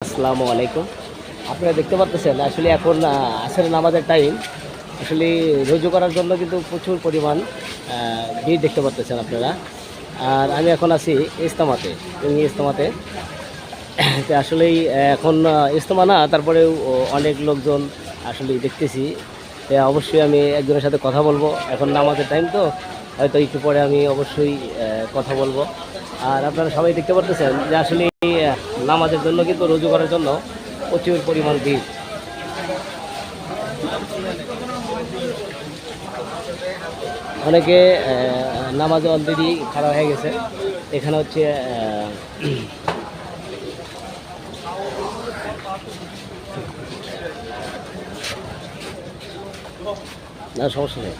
আসসালামু আলাইকুম। আপনারা দেখতে পাচ্ছেন আসলে এখন আহ, আসরের নামাজের টাইম আসলে রুজু করার জন্য কিন্তু প্রচুর পরিমাণ ভিড় দেখতে পাচ্ছেন আপনারা। আর আমি এখন আছি ইস্তামাতে টঙ্গী ইস্তামাতে আসলেই এখন ইস্তেমা না তারপরেও অনেক লোকজন আসলে দেখতেছি। অবশ্যই আমি একজনের সাথে কথা বলব। এখন নামাজের টাইম তো হয়তো একটু পরে আমি অবশ্যই কথা বলব। আর আপনারা সবাই দেখতে পারতেছেন যে আসলে নামাজের জন্য কিন্তু রুজু করার জন্য প্রচুর পরিমাণ ভিড়। অনেকে নামাজে অলরেডি খারাপ হয়ে গেছে। এখানে হচ্ছে সমস্যা নেই।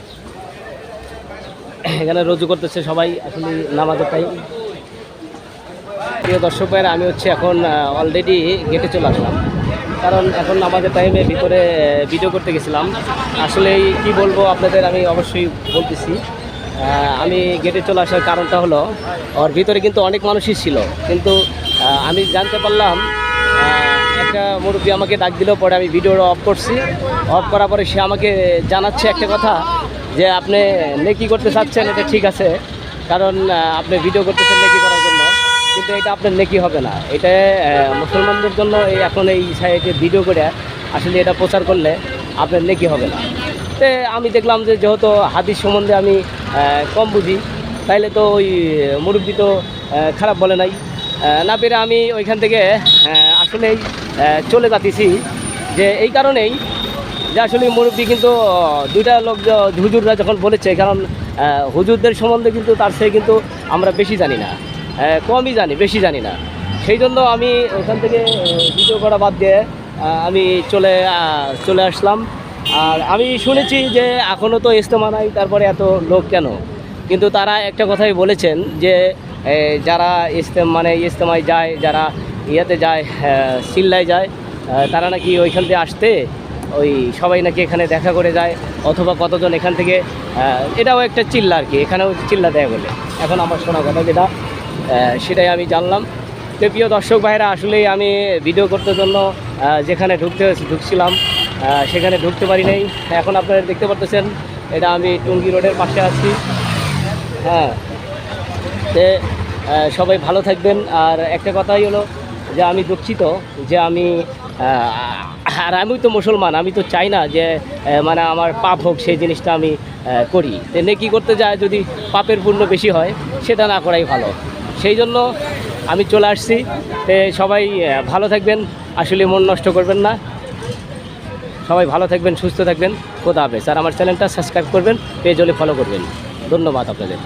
এখানে রুজু করতেছে সবাই, আসলে নামাজের টাইম প্রিয় দর্শক ভাইয়েরা আমি হচ্ছে এখন অলরেডি গেটে চলে আসলাম। কারণ এখন আমাদের টাইমে ভিতরে ভিডিও করতে গেছিলাম। আসলে কি বলব আপনাদের, আমি অবশ্যই বলতেছি। আমি গেটে চলে আসার কারণটা হলো, ওর ভিতরে কিন্তু অনেক মানুষই ছিল। কিন্তু আমি জানতে পারলাম একটা মুরব্বী আমাকে ডাক দিল, পরে আমি ভিডিওটা অফ করছি। অফ করার পরে সে আমাকে জানাচ্ছে একটা কথা, যে আপনি নেকি করতে চাচ্ছেন, এটা ঠিক আছে। কারণ আপনি ভিডিও করতেছেন নেকি করার জন্য। কিন্তু এটা আপনার নেকি হবে না। এটা মুসলমানদের জন্য এই এখন এই সাইডে ভিডিও করে আসলে এটা প্রচার করলে আপনার নেকি হবে না। তো আমি দেখলাম যে যেহেতু হাদিস সম্বন্ধে আমি কম বুঝি, তাইলে তো ওই মুরব্বী তো খারাপ বলে নাই। না পেরে আমি ওইখান থেকে আসলেই চলে যাতেছি যে এই কারণেই যে আসলে মুরব্বী কিন্তু দুইটা লোক হুজুররা যখন বলেছে, কারণ হুজুরদের সম্বন্ধে কিন্তু তার চেয়ে কিন্তু আমরা বেশি জানি না। কমই জানি, বেশি জানি না। সেই জন্য আমি ওখান থেকে ভিডিও করা বাদ দিয়ে আমি চলে চলে আসলাম। আর আমি শুনেছি যে এখনও তো ইস্তেমা নাই, তারপরে এত লোক কেন? কিন্তু তারা একটা কথাই বলেছেন যে যারা ইস্তেম মানে ইস্তেমায় যায়, যারা ইয়াতে যায় সিল্লায় যায় তারা নাকি ওইখান থেকে আসতে, ওই সবাই নাকি এখানে দেখা করে যায়, অথবা কতজন এখান থেকে এটাও একটা চিল্লা আর কি, এখানেও চিল্লা দেয় বলে। এখন আমার শোনা কথা যেটা সেটাই আমি জানলাম। তো প্রিয় দর্শক ভাইরা, আসলেই আমি ভিডিও করতে জন্য যেখানে ঢুকতে ঢুকছিলাম সেখানে ঢুকতে পারি নাই। এখন আপনারা দেখতে পারতেছেন, এটা আমি টুঙ্গি রোডের পাশে আছি। হ্যাঁ। তে সবাই ভালো থাকবেন। আর একটা কথাই হলো যে, আমি দুঃখিত যে আমি আর আমি তো মুসলমান, আমি তো চাই না যে মানে আমার পাপ হোক, সেই জিনিসটা আমি করি। নেকি করতে যায় যদি পাপের পূর্ণ বেশি হয়, সেটা না করাই ভালো। সেই জন্য আমি চলে আসছি। সবাই ভালো থাকবেন। আসলে মন নষ্ট করবেন না। সবাই ভালো থাকবেন, সুস্থ থাকবেন। খোদা হাফেজ। আর আমার চ্যানেলটা সাবস্ক্রাইব করবেন, পেজ হলে ফলো করবেন। ধন্যবাদ আপনাদের।